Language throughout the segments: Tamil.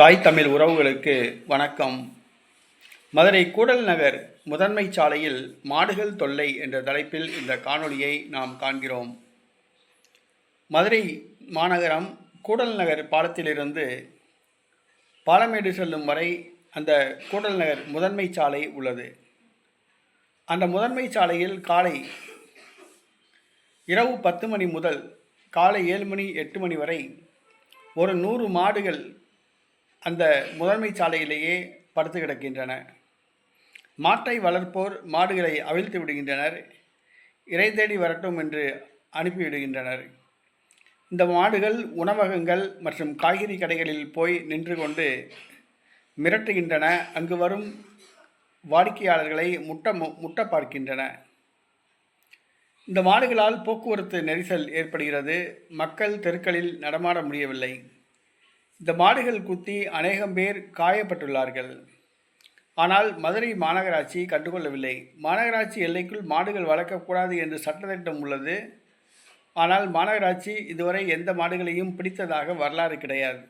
தாய் தமிழ் உறவுகளுக்கு வணக்கம். மதுரை கூடல் நகர் முதன்மை சாலையில் மாடுகள் தொல்லை என்ற தலைப்பில் இந்த காணொளியை நாம் காண்கிறோம். மதுரை மாநகரம் கூடல் நகர் பாலத்திலிருந்து பாலமேடு செல்லும் வரை அந்த கூடல் நகர் முதன்மை சாலை உள்ளது. அந்த முதன்மை சாலையில் காலை இரவு பத்து மணி முதல் காலை ஏழு மணி எட்டு மணி வரை ஒரு நூறு மாடுகள் அந்த முதன்மை சாலையிலேயே படுத்து கிடக்கின்றன. மாட்டை வளர்ப்போர் மாடுகளை அவிழ்த்து விடுகின்றனர். இறை தேடி வரட்டும் என்று அனுப்பிவிடுகின்றனர். இந்த மாடுகள் உணவகங்கள் மற்றும் காய்கறி கடைகளில் போய் நின்று கொண்டு மிரட்டுகின்றன. அங்கு வரும் வாடிக்கையாளர்களை முட்ட முட்ட பார்க்கின்றன. இந்த மாடுகளால் போக்குவரத்து நெரிசல் ஏற்படுகிறது. மக்கள் தெருக்களில் நடமாட முடியவில்லை. இந்த மாடுகள் குத்தி அநேகம் பேர் காயப்பட்டுள்ளார்கள். ஆனால் மதுரை மாநகராட்சி கண்டுகொள்ளவில்லை. மாநகராட்சி எல்லைக்குள் மாடுகள் வளர்க்கக்கூடாது என்று சட்டத்திட்டம் உள்ளது. ஆனால் மாநகராட்சி இதுவரை எந்த மாடுகளையும் பிடித்ததாக வரலாறு கிடையாது.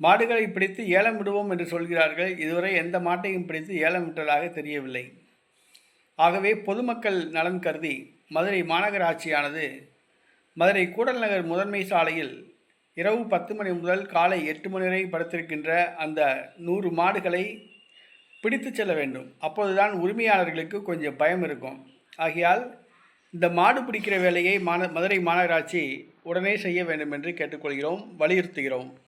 மாடுகளை பிடித்து ஏலம் விடுவோம் என்று சொல்கிறார்கள். இதுவரை எந்த மாட்டையும் பிடித்து ஏலம் விட்டதாக தெரியவில்லை. ஆகவே பொதுமக்கள் நலன் கருதி மதுரை மாநகராட்சியானது மதுரை கூடல் நகர் முதன்மை சாலையில் இரவு பத்து மணி முதல் காலை எட்டு மணி வரை படுத்திருக்கின்ற அந்த நூறு மாடுகளை பிடித்து செல்ல வேண்டும். அப்போதுதான் உரிமையாளர்களுக்கு கொஞ்சம் பயம் இருக்கும். ஆகையால் இந்த மாடு பிடிக்கிற வேலையை மாந மதுரை மாநகராட்சி உடனே செய்ய வேண்டும் என்று கேட்டுக்கொள்கிறோம் வலியுறுத்துகிறோம்.